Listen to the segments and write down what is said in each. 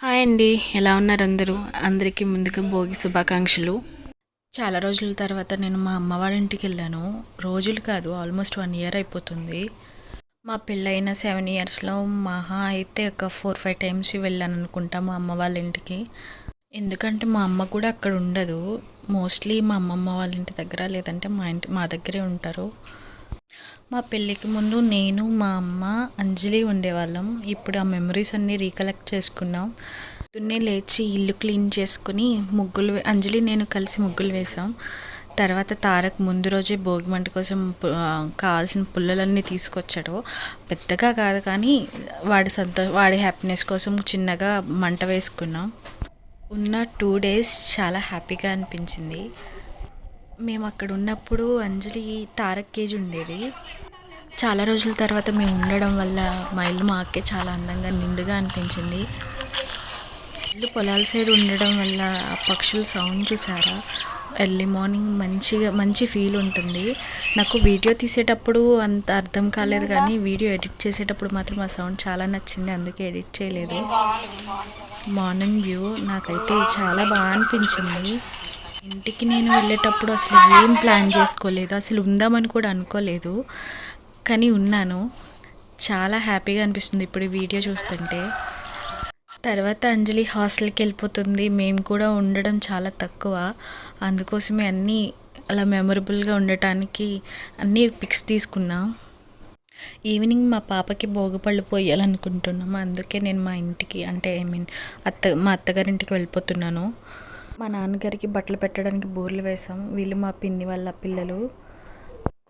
Hi అండి. ఎలా ఉన్నారు అందరూ? అందరికీ ముందుగా భోగి శుభాకాంక్షలు. చాలా రోజుల తర్వాత నేను మా అమ్మ వాళ్ళ ఇంటికి వెళ్ళాను. రోజులు కాదు ఆల్మోస్ట్ వన్ ఇయర్ అయిపోతుంది. మా పెళ్ళైన సెవెన్ ఇయర్స్లో మహా అయితే ఒక ఫోర్ ఫైవ్ టైమ్స్ వెళ్ళాను అనుకుంటా మా అమ్మ వాళ్ళ ఇంటికి. ఎందుకంటే మా అమ్మ కూడా అక్కడ ఉండదు. మోస్ట్లీ మా అమ్మమ్మ వాళ్ళ ఇంటి దగ్గర లేదంటే మా ఇంటి మా దగ్గరే ఉంటారు. మా పెళ్ళికి ముందు నేను మా అమ్మ అంజలి ఉండేవాళ్ళం. ఇప్పుడు ఆ మెమరీస్ అన్నీ రీకలెక్ట్ చేసుకున్నాం. పొద్దున్నే లేచి ఇల్లు క్లీన్ చేసుకుని ముగ్గులు అంజలి నేను కలిసి ముగ్గులు వేసాం తర్వాత తారక్ ముందు రోజే భోగి మంట కోసం కావాల్సిన పుల్లలన్నీ తీసుకొచ్చాడు. పెద్దగా కాదు కానీ వాడి సంతో వాడి హ్యాపీనెస్ కోసం చిన్నగా మంట వేసుకున్నాం. ఉన్న టూ డేస్ చాలా హ్యాపీగా అనిపించింది. మేము అక్కడ ఉన్నప్పుడు అంజలి తారక్ కేజ్ ఉండేది. చాలా రోజుల తర్వాత మేము ఉండడం వల్ల మా ఇల్లు మాకే చాలా అందంగా నిండుగా అనిపించింది. ఇల్లు పొలాల సైడ్ ఉండడం వల్ల ఆ పక్షుల సౌండ్ చూసారా? ఎర్లీ మార్నింగ్ మంచిగా మంచి ఫీల్ ఉంటుంది. నాకు వీడియో తీసేటప్పుడు అంత అర్థం కాలేదు కానీ వీడియో ఎడిట్ చేసేటప్పుడు మాత్రం ఆ సౌండ్ చాలా నచ్చింది అందుకే ఎడిట్ చేయలేదు. మార్నింగ్ వ్యూ నాకైతే చాలా బాగా అనిపించింది. ఇంటికి నేను వెళ్ళేటప్పుడు అసలు ఏం ప్లాన్ చేసుకోలేదు. అసలు ఉందామని కూడా అనుకోలేదు. కానీ ఉన్నాను. చాలా హ్యాపీగా అనిపిస్తుంది ఇప్పుడు వీడియో చూస్తుంటే. తర్వాత అంజలి హాస్టల్కి వెళ్ళిపోతుంది. మేము కూడా ఉండడం చాలా తక్కువ. అందుకోసమే అన్నీ అలా మెమొరబుల్గా ఉండటానికి అన్నీ పిక్స్ తీసుకున్నాం. ఈవినింగ్ మా పాపకి భోగిపళ్ళు పోయాలనుకుంటున్నాము. అందుకే నేను మా ఇంటికి అంటే ఐ మీన్ అత్త మా అత్తగారింటికి వెళ్ళిపోతున్నాను. మా నాన్నగారికి బట్టలు పెట్టడానికి బోర్లు వేసాం వీళ్ళు మా పిన్ని వాళ్ళ పిల్లలు.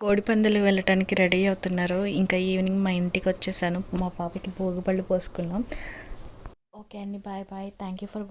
కోడిపందులు వెళ్ళటానికి రెడీ అవుతున్నారు. ఇంకా ఈవినింగ్ మా ఇంటికి వచ్చేసాను. మా పాపకి భోగిపళ్ళు పోసుకున్నాం. ఓకే అండి. Bye bye. Thank you for